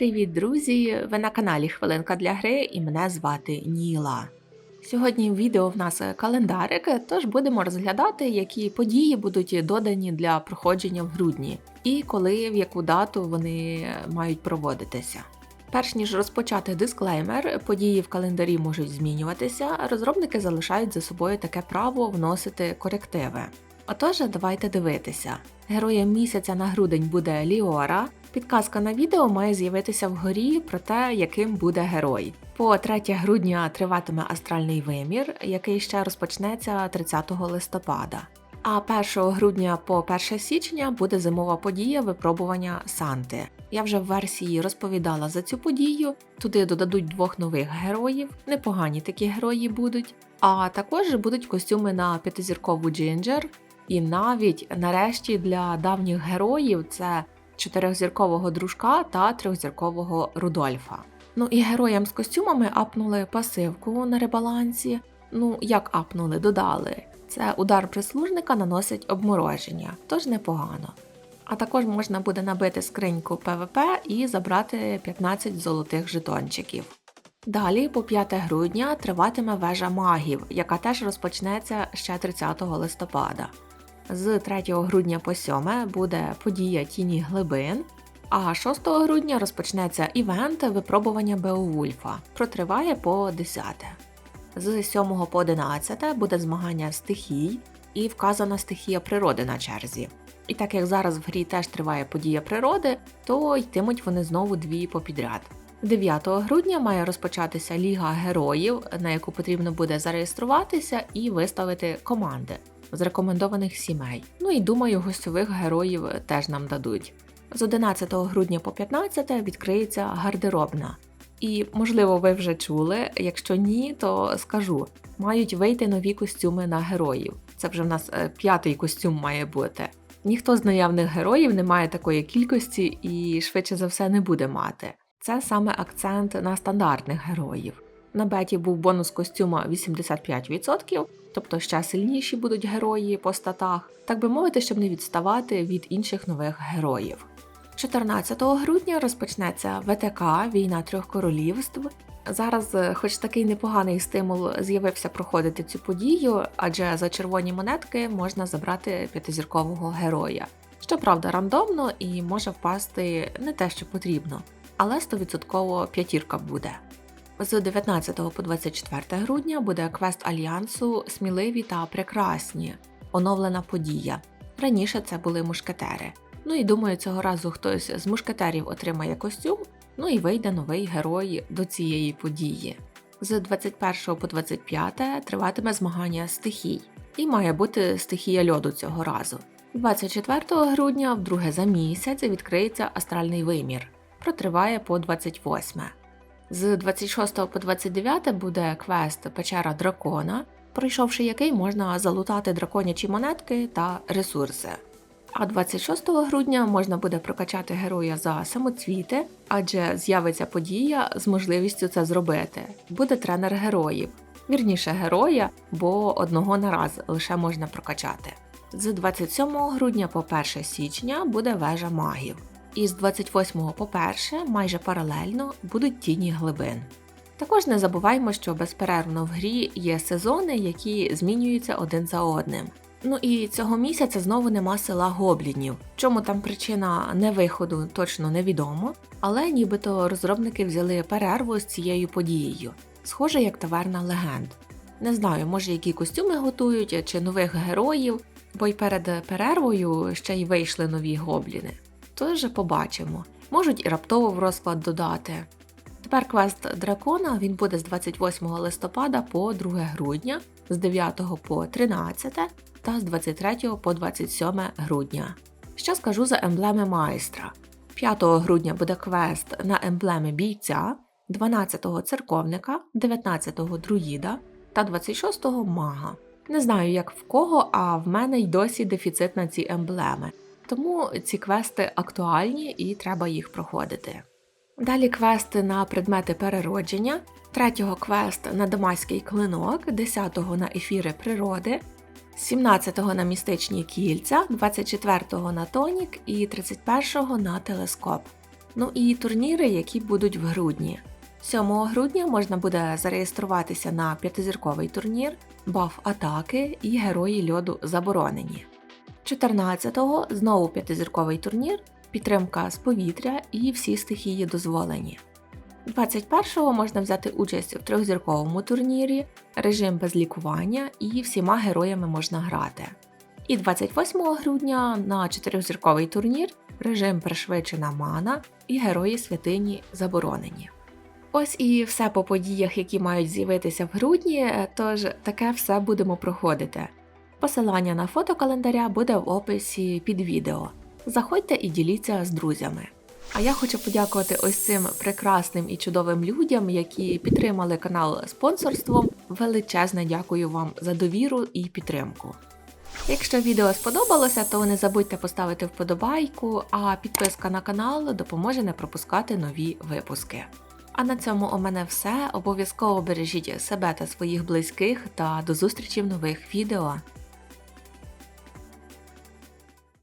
Привіт, друзі! Ви на каналі Хвилинка для гри і мене звати Ніла. Сьогодні в відео в нас календарик, тож будемо розглядати, які події будуть додані для проходження в грудні і коли в яку дату вони мають проводитися. Перш ніж розпочати дисклеймер, події в календарі можуть змінюватися, розробники залишають за собою таке право вносити корективи. Отож, давайте дивитися. Героєм місяця на грудень буде Ліора. Підказка на відео має з'явитися вгорі про те, яким буде герой. По 3 грудня триватиме астральний вимір, який ще розпочнеться 30 листопада. А 1 грудня по 1 січня буде зимова подія випробування Санти. Я вже в версії розповідала за цю подію. Туди додадуть двох нових героїв, непогані такі герої будуть. А також будуть костюми на п'ятизіркову Джинджер. І навіть нарешті для давніх героїв це чотирьохзіркового дружка та трьохзіркового Рудольфа. Ну і героям з костюмами апнули пасивку на ребалансі. Ну, як апнули, додали. Це удар прислужника наносить обмороження, тож непогано. А також можна буде набити скриньку ПВП і забрати 15 золотих жетончиків. Далі, по 5 грудня, триватиме вежа магів, яка теж розпочнеться ще 30 листопада. З 3 грудня по 7 буде подія Тіні Глибин, а 6 грудня розпочнеться івент випробування Беовульфа, протриває по 10. З 7 по 11 буде змагання стихій і вказана стихія природи на черзі. І так як зараз в грі теж триває подія природи, то йтимуть вони знову дві попідряд. 9 грудня має розпочатися Ліга героїв, на яку потрібно буде зареєструватися і виставити команди з рекомендованих сімей. Ну і думаю, гостьових героїв теж нам дадуть. З 11 грудня по 15 відкриється гардеробна. І, можливо, ви вже чули. Якщо ні, то скажу: мають вийти нові костюми на героїв. Це вже в нас е, п'ятий костюм має бути. Ніхто з наявних героїв не має такої кількості і швидше за все не буде мати. Це саме акцент на стандартних героїв. На беті був бонус костюма 85%, тобто ще сильніші будуть герої по статах, так би мовити, щоб не відставати від інших нових героїв. 14 грудня розпочнеться ВТК Війна трьох королівств. Зараз, е, хоч такий непоганий стимул, з'явився проходити цю подію, адже за червоні монетки можна забрати п'ятизіркового героя. Щоправда, рандомно і може впасти не те, що потрібно, але 100% п'ятірка буде. З 19 по 24 грудня буде квест альянсу Сміливі та прекрасні, оновлена подія. Раніше це були мушкетери. Ну і думаю, цього разу хтось з мушкетерів отримає костюм, ну і вийде новий герой до цієї події. З 21 по 25 триватиме змагання стихій, і має бути стихія льоду цього разу. 24 грудня, вдруге за місяць, відкриється астральний вимір, протриває по 28. З 26 по 29 буде квест Печера дракона, пройшовши який можна залутати драконячі монетки та ресурси. А 26 грудня можна буде прокачати героя за самоцвіти, адже з'явиться подія з можливістю це зробити. Буде тренер героїв, вірніше героя, бо одного на раз лише можна прокачати. З 27 грудня по 1 січня буде вежа магів. І з 28 по 1 майже паралельно будуть тіні глибин. Також не забуваймо, що безперервно в грі є сезони, які змінюються один за одним. Ну і цього місяця знову нема села гоблінів. Чому там причина невиходу, точно невідомо, але нібито розробники взяли перерву з цією подією, схоже як таверна легенд. Не знаю, може які костюми готують чи нових героїв, бо й перед перервою ще й вийшли нові гобліни. Тож побачимо, можуть і раптово в розклад додати. Тепер квест дракона він буде з 28 листопада по 2 грудня, з 9 по 13 та з 23 по 27 грудня. Що скажу за емблеми майстра? 5 грудня буде квест на емблеми бійця, 12-го церковника, 19-го друїда та 26-го мага. Не знаю, як в кого, а в мене й досі дефіцит на ці емблеми. Тому ці квести актуальні і треба їх проходити. Далі квести на предмети переродження, 3-го квест на Дамаський клинок, 10-го на ефіри природи, 17-го на містичні кільця, 24-го на тонік і 31-го на телескоп. Ну і турніри, які будуть в грудні. 7 грудня можна буде зареєструватися на п'ятизірковий турнір, баф атаки і герої льоду заборонені. 14-го знову п'ятизірковий турнір, підтримка з повітря і всі стихії дозволені. 21-го можна взяти участь в трьохзірковому турнірі, режим без лікування і всіма героями можна грати. І 28 грудня на чотирьохзірковий турнір режим пришвидшена мана і герої святині заборонені. Ось і все по подіях, які мають з'явитися в грудні, тож таке все будемо проходити. Посилання на фото календаря буде в описі під відео. Заходьте і діліться з друзями. А я хочу подякувати ось цим прекрасним і чудовим людям, які підтримали канал спонсорством. Величезне дякую вам за довіру і підтримку. Якщо відео сподобалося, то не забудьте поставити вподобайку, а підписка на канал допоможе не пропускати нові випуски. А на цьому у мене все. Обов'язково бережіть себе та своїх близьких та до зустрічі в нових відео.